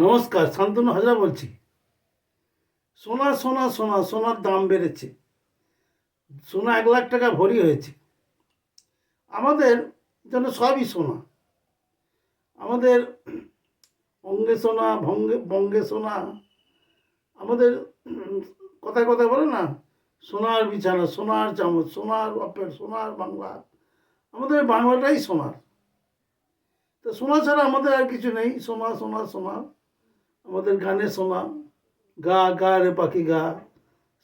নমস্কার, শান্তনু হাজরা বলছি। সোনা সোনা সোনা, সোনার দাম বেড়েছে। সোনা এক লাখ টাকা ভরি হয়েছে। আমাদের যেন সবই সোনা। আমাদের অঙ্গে সোনা, ভঙ্গে, বঙ্গে সোনা, আমাদের কথায় কথায় বলে না, সোনার বিছানা, সোনার চামচ, সোনার বাপের, সোনার বাংলা, আমাদের বাংলাটাই সোনার। তো সোনা ছাড়া আমাদের আর কিছু নেই। সোনা সোনা সোনা। আমাদের গানে সোনা গা গা রে পাখি গা,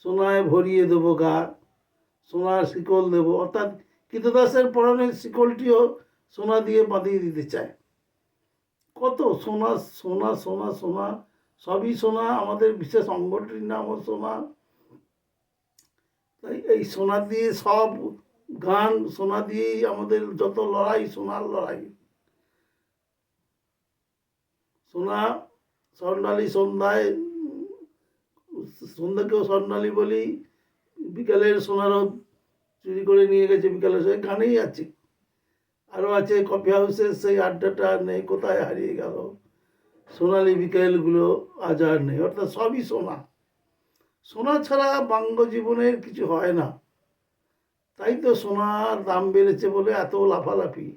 সোনায় ভরিয়ে দেবো গা, সোনার শিকল দেবো। অর্থাৎ কীতদাসের পরনের শিকলটিও সোনা দিয়ে বাঁধিয়ে দিতে চায়। কত সোনা সোনা সোনা সোনা, সবই সোনা, আমাদের বিশেষ অঙ্গটির নামও সোনা। তাই এই সোনা দিয়ে সব গান, সোনা দিয়েই আমাদের যত লড়াই, সোনার লড়াই। সোনা স্বর্ণালী সন্ধ্যায়, সন্ধ্যাকেও স্বর্ণালী বলি, বিকালের সোনারও চুরি করে নিয়ে গেছে বিকালের সে গানেই আছে। আরও আছে কফি হাউসের সেই আড্ডাটা নেই, কোথায় হারিয়ে গেল? সোনালি বিকেলগুলো আজ আর নেই, অর্থাৎ সবই সোনা। সোনা ছাড়া বাঙ্গ জীবনের কিছু হয় না। তাই তো সোনার দাম বেড়েছে বলে এত লাফালাফি।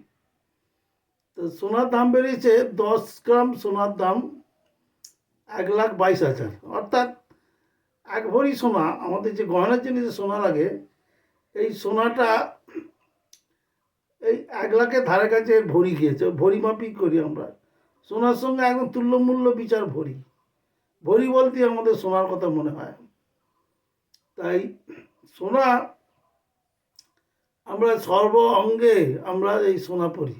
তো সোনার দাম বেড়েছে দশ গ্রাম সোনার দাম এক লাখ বাইশ হাজার। অর্থাৎ এক ভরি সোনা, আমাদের যে গয়নার জন্য যে সোনা লাগে, এই সোনাটা এই এক লাখের ধারে কাছে ভরি গিয়েছে ভরি মাপিক করি আমরা। সোনার সঙ্গে একদম তুল্যমূল্য বিচার ভরি। ভরি বলতে আমাদের সোনার কথা মনে হয়। তাই সোনা আমরা সর্ব অঙ্গে আমরা এই সোনা পরি।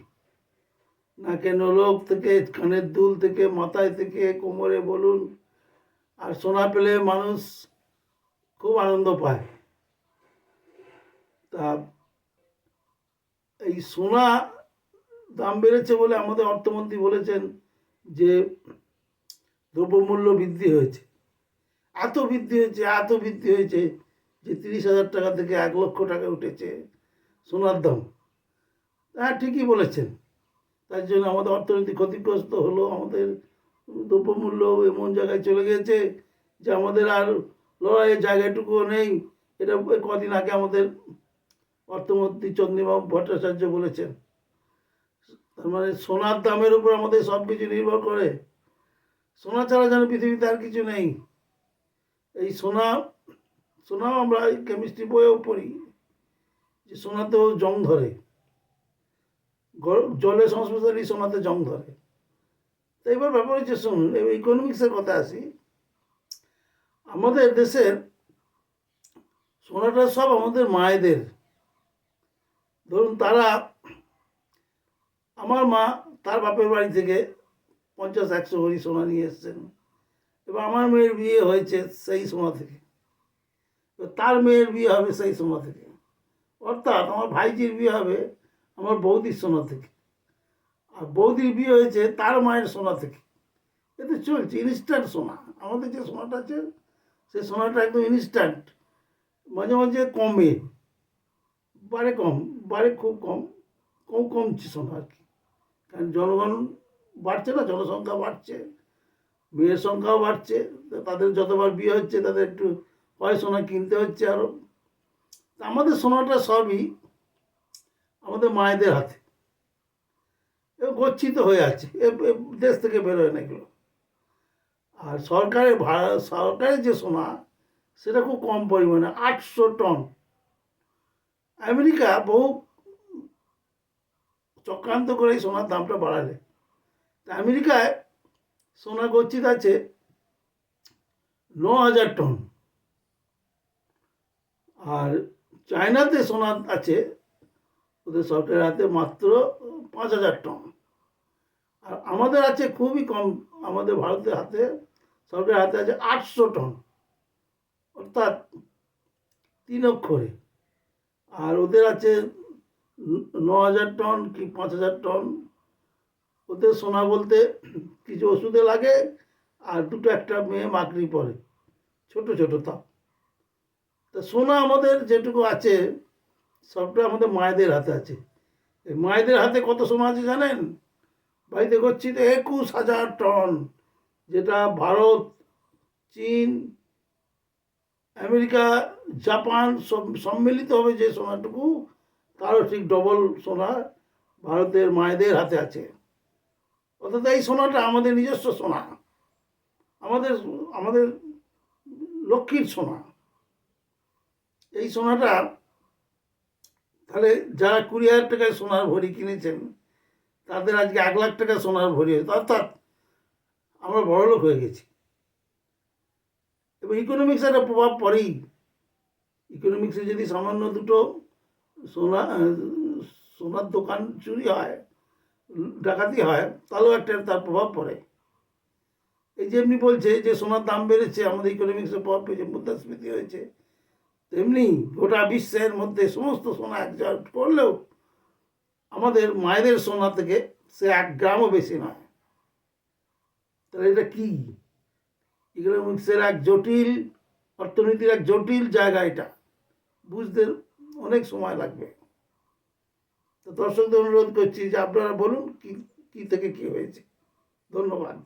নাকে নলক থেকে, কানের দুল থেকে, মাথায় থেকে, কোমরে বলুন, আর সোনা পেলে মানুষ খুব আনন্দ পায়। তা এই সোনা দাম বেড়েছে বলে আমাদের অর্থমন্ত্রী বলেছেন যে দ্রব্যমূল্য বৃদ্ধি হয়েছে। এত বৃদ্ধি হয়েছে, এত বৃদ্ধি হয়েছে যে তিরিশ হাজার টাকা থেকে এক লক্ষ টাকা উঠেছে সোনার দাম। হ্যাঁ ঠিকই বলেছেন। তার জন্য আমাদের অর্থনীতি ক্ষতিগ্রস্ত হলো, আমাদের দ্রব্যমূল্য এমন জায়গায় চলে গেছে যে আমাদের আর লড়াইয়ের জায়গাটুকুও নেই। এটা কদিন আগে আমাদের অর্থমন্ত্রী চন্দ্রিবাবু ভট্টাচার্য বলেছেন। তার মানে সোনার দামের উপর আমাদের সব কিছু নির্ভর করে। সোনা ছাড়া যেন পৃথিবীতে আর কিছু নেই। এই সোনা, সোনাও আমরা কেমিস্ট্রি বইয়েও পড়ি যে সোনাতেও জং ধরে। জলের সংস্পর্শে সোনাতে জং ধরে। তো এবার ব্যাপার হচ্ছে, শুনুন ইকোনমিক্সের কথা আসি। আমাদের দেশের সোনাটা সব আমাদের মায়েদের। ধরুন, তারা, আমার মা তার বাপের বাড়ি থেকে পঞ্চাশ, একশো ভরি সোনা নিয়ে এসছেন। এবার আমার মেয়ের বিয়ে হয়েছে সেই সোনা থেকে। তার মেয়ের বিয়ে হবে সেই সোনা থেকে। অর্থাৎ আমার ভাইজির বিয়ে হবে আমার বৌদির সোনা থেকে। আর বৌদির বিয়ে হয়েছে তার মায়ের সোনা থেকে। এতে চলছে ইনস্ট্যান্ট সোনা। আমাদের যে সোনাটা আছে সেই সোনাটা একদম ইনস্ট্যান্ট মাঝে মাঝে কমে। বাড়ে কম বাড়ে খুব কম কম কমছে সোনা আর কি। কারণ জনগণ বাড়ছে না, জনসংখ্যা বাড়ছে, মেয়ের সংখ্যাও বাড়ছে। তাদের যতবার বিয়ে হচ্ছে, তাদের একটু হয় সোনা কিনতে হচ্ছে আরও আমাদের সোনাটা সবই আমাদের মায়েদের হাতে। গচ্ছিত হয়ে আছে। দেশ থেকে বেরোয় না এগুলো। আর সরকারের ভাড়া সরকারের যে সোনা, সেটা খুব কম পরিমাণে, আটশো টন। আমেরিকা বহু চক্রান্ত করে এই সোনার দামটা বাড়ালে। তা আমেরিকায় সোনা গচ্ছিত আছে ন হাজার টন। আর চায়নাতে সোনা আছে ওদের সরকারের হাতে মাত্র পাঁচ হাজার টন। আর আমাদের আছে খুবই কম, আমাদের ভারতের হাতে সরকারের হাতে আছে আটশো টন। অর্থাৎ তিন অক্ষরে। আর ওদের আছে ন- হাজার টন কি পাঁচ হাজার টন। ওদের সোনা বলতে কিছু ওষুধে লাগে আর দুটো একটা মেয়ে মাকড়ি পরে, ছোট ছোট তা সোনা আমাদের যেটুকু আছে সবটা আমাদের মায়েদের হাতে আছে। মায়েদের হাতে কত সোনা আছে জানেন? বাড়িতে তো একুশ হাজার টন, যেটা ভারত, চীন, আমেরিকা, জাপান সব সম্মিলিত হবে যে সোনাটুকু, তারও ঠিক ডবল সোনা ভারতের মায়েদের হাতে আছে। অর্থাৎ এই সোনাটা আমাদের নিজস্ব সোনা। আমাদের আমাদের লক্ষ্মীর সোনা। এই সোনাটা তাহলে যারা কুড়ি হাজার টাকায় সোনার ভরি কিনেছেন, তাদের আজকে এক লাখ টাকা সোনার ভরি হয়েছে। অর্থাৎ আমরা বড়লোক হয়ে গেছি। এবং ইকোনমিক্স একটা প্রভাব পড়েই। ইকোনমিক্সে যদি সামান্য দুটো সোনা, সোনার দোকান চুরি হয়, ডাকাতি হয়, তাহলেও একটা তার প্রভাব পড়ে। এই যে এমনি বলছে যে সোনার দাম বেড়েছে, আমাদের ইকোনমিক্সে প্রভাব পেয়েছে, মুদ্রাস্ফীতি হয়েছে। তেমনি গোটা বিশ্বের মধ্যে সমস্ত সোনা এক একজট করলেও আমাদের মায়েদের সোনা থেকে সে এক গ্রামও বেশি নয়। তাহলে এটা কি? ইকোনমিক্সের এক জটিল, অর্থনীতির এক জটিল জায়গা এটা। বুঝতে অনেক সময় লাগবে। তো দর্শকদের অনুরোধ করছি যে আপনারা বলুন কি কি থেকে কি হয়েছে। ধন্যবাদ।